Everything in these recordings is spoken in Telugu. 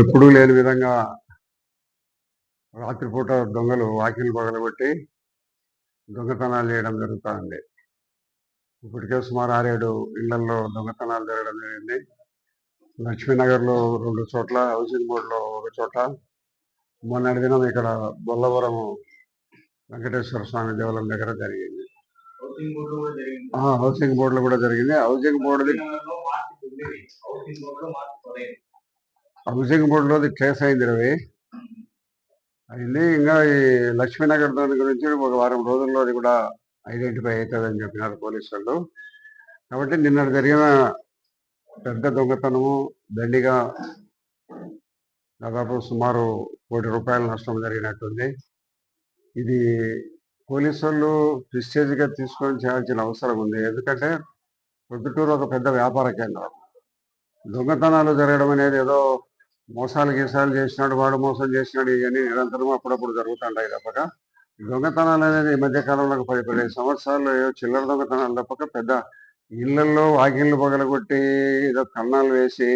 ఎప్పుడూ లేని విధంగా రాత్రిపూట దొంగలు వాకిలు పగలగొట్టి దొంగతనాలు చేయడం జరుగుతుంది. ఇప్పటికే సుమారు ఆరేడు ఇళ్ళలో దొంగతనాలు జరగడం జరిగింది. లక్ష్మీనగర్లో రెండు చోట్ల హౌసింగ్ బోర్డులో ఒక చోట. మొన్నటి దినం ఇక్కడ బొల్లవరం వెంకటేశ్వర స్వామి దేవాలయం దగ్గర జరిగింది. హౌసింగ్ బోర్డు బోర్డులో కూడా జరిగింది. హౌసింగ్ బోర్డుది తొమ్మిది హౌసింగ్ బోర్డులో కేసు అయింది రవి. అయింది. ఇంకా ఈ లక్ష్మీనగర్ దాని గురించి ఒక వారం రోజుల్లో అది కూడా ఐడెంటిఫై అవుతుందని చెప్పినారు పోలీసు వాళ్ళు కాబట్టి నిన్న జరిగిన పెద్ద దొంగతనము దండిగా దాదాపు సుమారు కోటి రూపాయల నష్టం జరిగినట్టుంది. ఇది పోలీసు వాళ్ళు ప్రిస్టేజ్గా తీసుకొని చేయాల్సిన అవసరం ఉంది. ఎందుకంటే ప్రొద్దుటూరు ఒక పెద్ద వ్యాపార కేంద్రం. దొంగతనాలు జరగడం అనేది ఏదో మోసాలు గీసాలు చేసినాడు వాడు మోసం చేసినాడు ఇవన్నీ నిరంతరం అప్పుడప్పుడు జరుగుతుంటాయి తప్పక. దొంగతనాలు అనేది ఈ మధ్య కాలంలో ఒక పది పదిహేను సంవత్సరాలు చిల్లర దొంగతనాలు తప్పక పెద్ద ఇళ్ళలో వాకిళ్ళు పగలగొట్టి ఏదో కన్నాలు వేసి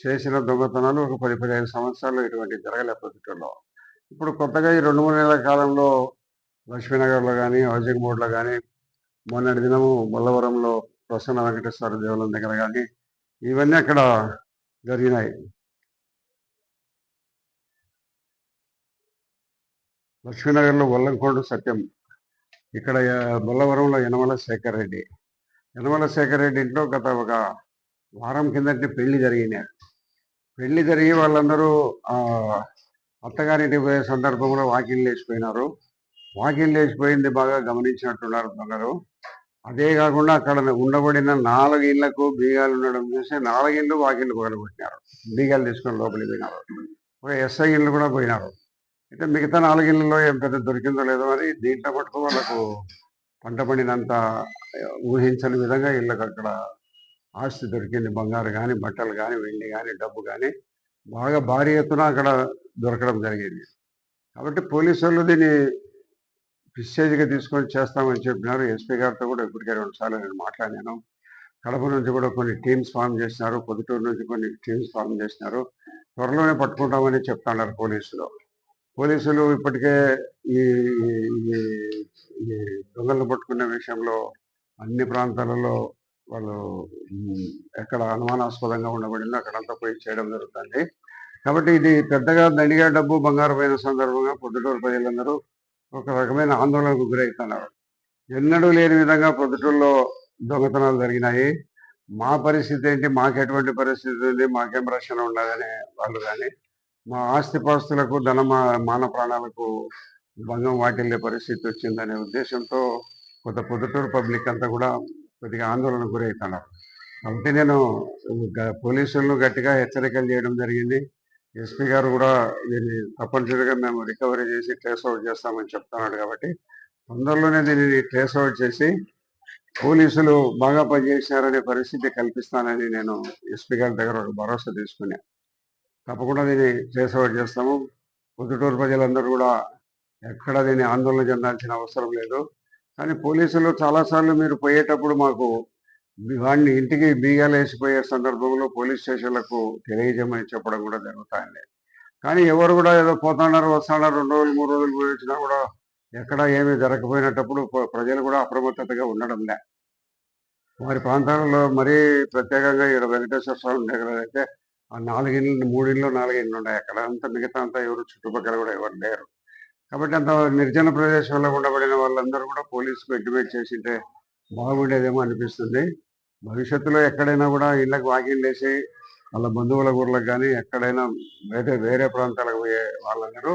చేసిన దొంగతనాలు ఒక పది పదిహేను సంవత్సరాలు ఇటువంటి జరగలే ప్రతిలో ఇప్పుడు కొత్తగా ఈ రెండు మూడు నెలల కాలంలో లక్ష్మీనగర్లో కానీ హౌసింగ్ బోర్డులో కానీ మొన్నటి దినము బొల్లవరంలో ప్రసన్న వెంకటేశ్వర దేవాలయం దగ్గర కానీ ఇవన్నీ అక్కడ జరిగినాయి. లక్ష్మీనగర్లో వల్లంకోడు సత్యం. ఇక్కడ బొల్లవరంలో యనమల శేఖర్ రెడ్డి యనమల శేఖర్ రెడ్డి ఇంట్లో గత ఒక వారం కిందటి పెళ్ళి జరిగినాయి. పెళ్ళి జరిగి వాళ్ళందరూ ఆ, అత్తగారింటికి పోయే సందర్భంలో వాకిళ్ళు లేచిపోయినారు. వాకిల్ లేచిపోయింది బాగా గమనించినట్టున్నారు అందరూ అదే కాకుండా అక్కడ ఉండబడిన నాలుగు ఇళ్ళకు బీగాలు ఉండడం చూసి నాలుగిళ్ళు వాకిళ్ళు పగలగొట్టినారు బీగాలు తీసుకొని లోపలికి పోయినారు. ఒక ఎస్ఐ ఇళ్ళు కూడా పోయినారు. అయితే మిగతా నాలుగిళ్ళలో ఏం పెద్ద దొరికిందో లేదో మరి దీంట్లో మటుకు వాళ్ళకు పంట పండినంత ఊహించని విధంగా వీళ్ళకి అక్కడ ఆస్తి దొరికింది. బంగారు కానీ బట్టలు కానీ వెండి కానీ డబ్బు కానీ బాగా భారీ ఎత్తున అక్కడ దొరకడం జరిగింది. కాబట్టి పోలీసు వాళ్ళు దీన్ని ప్రిస్టేజ్గా తీసుకొని చేస్తామని చెప్పినారు. ఎస్పీ గారితో కూడా ఇప్పటికే రెండు సార్లు నేను మాట్లాడాను కడప నుంచి కూడా కొన్ని టీమ్స్ ఫామ్ చేసినారు. పొద్దుటూరు నుంచి కొన్ని టీమ్స్ ఫామ్ చేసినారు. త్వరలోనే పట్టుకుంటామని చెప్తున్నారు పోలీసులు. పోలీసులు ఇప్పటికే ఈ ఈ- దొంగలను పట్టుకునే విషయంలో అన్ని ప్రాంతాలలో వాళ్ళు ఎక్కడ అనుమానాస్పదంగా ఉండబడిందో అక్కడంతా పోయి చేయడం జరుగుతుంది. కాబట్టి ఇది పెద్దగా దండిగా డబ్బు బంగారమైన సందర్భంగా పొద్దుటూరు ప్రజలందరూ ఒక రకమైన ఆందోళనకు గురవుతున్నారు. ఎన్నడూ లేని విధంగా పొద్దుటూరులో దొంగతనాలు జరిగినాయి. మా పరిస్థితి ఏంటి? మాకు ఎటువంటి పరిస్థితి ఉంది? మాకేం రక్షణ ఉండదనే వాళ్ళు కానీ మా ఆస్తిపాస్తులకు ధన మాన ప్రాణాలకు భంగం వాటిల్లే పరిస్థితి వచ్చిందనే ఉద్దేశంతో కొంత పొద్దుటూరు పబ్లిక్ అంతా కూడా కొద్దిగా ఆందోళనకు గురవుతున్నారు. కాబట్టి నేను గ- పోలీసులను గట్టిగా హెచ్చరికలు చేయడం జరిగింది. ఎస్పీ గారు కూడా దీన్ని తప్పనిసరిగా మేము రికవరీ చేసి ట్రేస్ అవుట్ చేస్తామని చెప్తున్నాడు కాబట్టి తొందరలోనే దీనిని ట్రేస్ అవుట్ చేసి పోలీసులు బాగా పనిచేసినారనే పరిస్థితి కల్పిస్తానని నేను ఎస్పీ గారి దగ్గర ఒక భరోసా తీసుకున్నాను తప్పకుండా దీన్ని చేసేవాడు చేస్తాము. పొద్దుటూరు ప్రజలందరూ కూడా ఎక్కడ దీన్ని ఆందోళన చెందాల్సిన అవసరం లేదు. కానీ పోలీసులు చాలాసార్లు మీరు పోయేటప్పుడు మాకు వాడిని ఇంటికి బీగాలు వేసిపోయే సందర్భంలో పోలీస్ స్టేషన్లకు తెలియజేయమని చెప్పడం కూడా జరుగుతాయండి. కానీ ఎవరు కూడా ఏదో పోతున్నారు వస్తున్నారు రెండు రోజులు మూడు రోజులు పోయి వచ్చినా కూడా ఎక్కడ ఏమీ జరగకపోయినప్పుడు ప్ర- ప్రజలు కూడా అప్రమత్తతగా ఉండడం లే. వారి ప్రాంతాలలో మరీ ప్రత్యేకంగా ఇక్కడ వెంకటేశ్వర స్వామి దగ్గర అయితే ఆ నాలుగిళ్ళు మూడిళ్ళు నాలుగిళ్ళు ఉన్నాయి అక్కడ. అంతా మిగతా అంతా ఎవరు చుట్టుపక్కల కూడా ఎవరు లేరు. కాబట్టి అంత నిర్జన ప్రదేశంలో ఉండబడిన వాళ్ళందరూ కూడా పోలీసుకు ఇంటిమేట్ చేసింటే బాగుండేదేమో అనిపిస్తుంది. భవిష్యత్తులో ఎక్కడైనా కూడా ఇళ్ళకి వాకింగ్ వేసి వాళ్ళ బంధువుల ఊర్లకు కానీ ఎక్కడైనా వేరే వేరే ప్రాంతాలకు పోయే వాళ్ళందరూ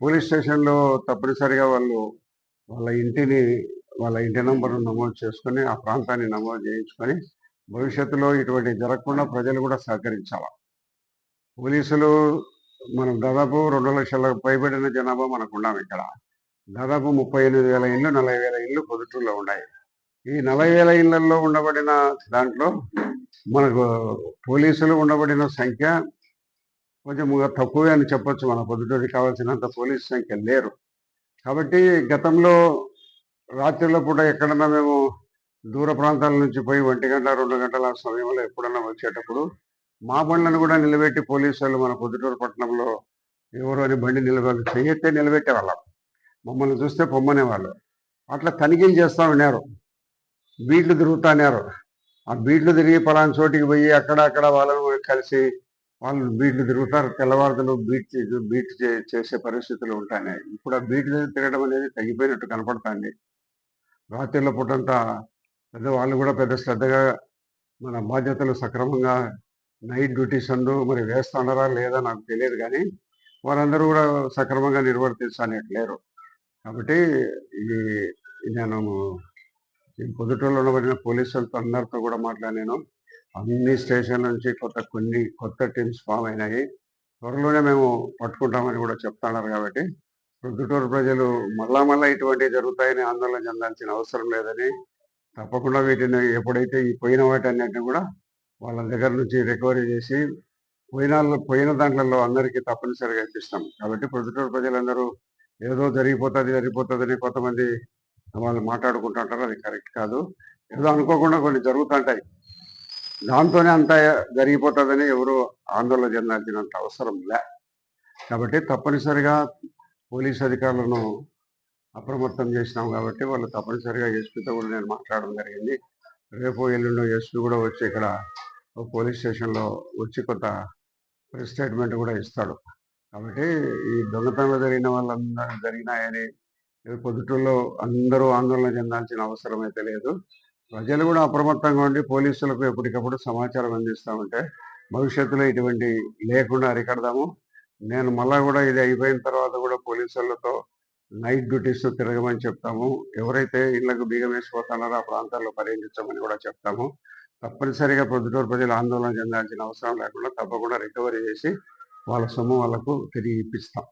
పోలీస్ స్టేషన్లో తప్పనిసరిగా వాళ్ళు వాళ్ళ ఇంటిని వాళ్ళ ఇంటి నంబర్ను నమోదు చేసుకొని ఆ ప్రాంతాన్ని నమోదు చేయించుకొని భవిష్యత్తులో ఇటువంటి జరగకుండా ప్రజలు కూడా సహకరించాలి? పోలీసులు మనం దాదాపు రెండు లక్షల పైబడిన జనాభా మనకు ఉన్నాం ఇక్కడ. దాదాపు ముప్పై ఎనిమిది వేల ఇళ్ళు నలభై వేల ఇళ్ళు పొద్దుటూరులో ఉన్నాయి. ఈ నలభై వేల ఇళ్ళలో ఉండబడిన దాంట్లో మనకు పోలీసులు ఉండబడిన సంఖ్య కొంచెం తక్కువే అని చెప్పొచ్చు. మన పొద్దుటూరికి కావాల్సినంత పోలీసు సంఖ్య లేరు. కాబట్టి గతంలో రాత్రిలో పూట ఎక్కడన్నా మేము దూర ప్రాంతాల నుంచి పోయి ఒంటి గంట రెండు గంటల సమయంలో ఎప్పుడన్నా వచ్చేటప్పుడు మా బండ్లను కూడా నిలబెట్టి పోలీసు వాళ్ళు మన పొద్దుటూరు పట్టణంలో ఎవరు అని బండి నిలబడి చెయ్యతే నిలబెట్టే వాళ్ళం మమ్మల్ని చూస్తే పొమ్మనే వాళ్ళు అట్లా తనిఖీలు చేస్తా ఉన్నారు. బీట్లు తిరుగుతాన్నారు ఆ బీట్లు తిరిగి పలానా చోటికి పోయి అక్కడ అక్కడ వాళ్ళని కలిసి వాళ్ళు బీట్లు తిరుగుతారు. తెల్లవారుదలు బీట్ బీట్ చే- చేసే పరిస్థితులు ఉంటాయి. ఇప్పుడు ఆ బీట్లు తిరగడం అనేది తగ్గిపోయినట్టు కనపడుతుంది. రాత్రిలో పూటంతా పెద్ద వాళ్ళు కూడా పెద్ద శ్రద్ధగా మన బాధ్యతలు సక్రమంగా నైట్ డ్యూటీస్ అందు మరి వేస్తున్నారా లేదా నాకు తెలియదు కానీ వారందరూ కూడా సక్రమంగా నిర్వర్తించలేరు కాబట్టి ఇది నేను పొద్దుటూరులో ఉండబడిన పోలీసులతో అందరితో కూడా మాట్లాడాను అన్ని స్టేషన్ల నుంచి కొత్త కొన్ని కొత్త టీమ్స్ ఫామ్ అయినాయి. త్వరలోనే మేము పట్టుకుంటామని కూడా చెప్తున్నారు కాబట్టి ప్రొద్దుటూరు ప్రజలు మళ్ళా మళ్ళా ఇటువంటివి జరుగుతాయని ఆందోళన చెందాల్సిన అవసరం లేదని తప్పకుండా వీటిని ఎప్పుడైతే ఈ పోయిన వాటన్నిటిని కూడా వాళ్ళ దగ్గర నుంచి రికవరీ చేసి పోయిన పోయిన దాంట్లలో అందరికీ తప్పనిసరిగా ఇప్పిస్తాం. కాబట్టి ప్రొద్దుటూరు ప్రజలందరూ ఏదో జరిగిపోతుంది జరిగిపోతుందని కొంతమంది వాళ్ళు మాట్లాడుకుంటుంటారు అది కరెక్ట్ కాదు. ఏదో అనుకోకుండా కొన్ని జరుగుతుంటాయి. దాంతోనే అంత జరిగిపోతుందని ఎవరు ఆందోళన చెందాల్సినంత అవసరం లే. కాబట్టి తప్పనిసరిగా పోలీస్ అధికారులను అప్రమత్తం చేసినాం కాబట్టి వాళ్ళు తప్పనిసరిగా ఎస్పీతో కూడా నేను మాట్లాడడం జరిగింది. రేపు ఎల్లుండో ఎస్పీ కూడా వచ్చి ఇక్కడ పోలీస్ స్టేషన్లో వచ్చి కొంత ప్రెస్ స్టేట్మెంట్ కూడా ఇస్తాడు. కాబట్టి ఈ దొంగతనంలో జరిగిన వాళ్ళందరూ జరిగినాయని ఈ పొద్దుటూరులో అందరూ ఆందోళన చెందాల్సిన అవసరం అయితే లేదు. ప్రజలు కూడా అప్రమత్తంగా ఉండి పోలీసులకు ఎప్పటికప్పుడు సమాచారం అందిస్తామంటే భవిష్యత్తులో ఇటువంటి లేకుండా అరికడదాము. నేను మళ్ళా కూడా ఇది అయిపోయిన తర్వాత కూడా పోలీసులతో నైట్ డ్యూటీస్ తిరగమని చెప్తాము. ఎవరైతే ఇళ్ళకు బీగం వేసిపోతున్నారో ఆ ప్రాంతాల్లో పర్యటించమని కూడా చెప్తాము. తప్పనిసరిగా ప్రొద్దుటూరు ప్రజలు ఆందోళన చెందాల్సిన అవసరం లేకుండా తప్పకుండా రికవరీ చేసి వాళ్ళ సొమ్ము వాళ్ళకు తిరిగి ఇప్పిస్తాం.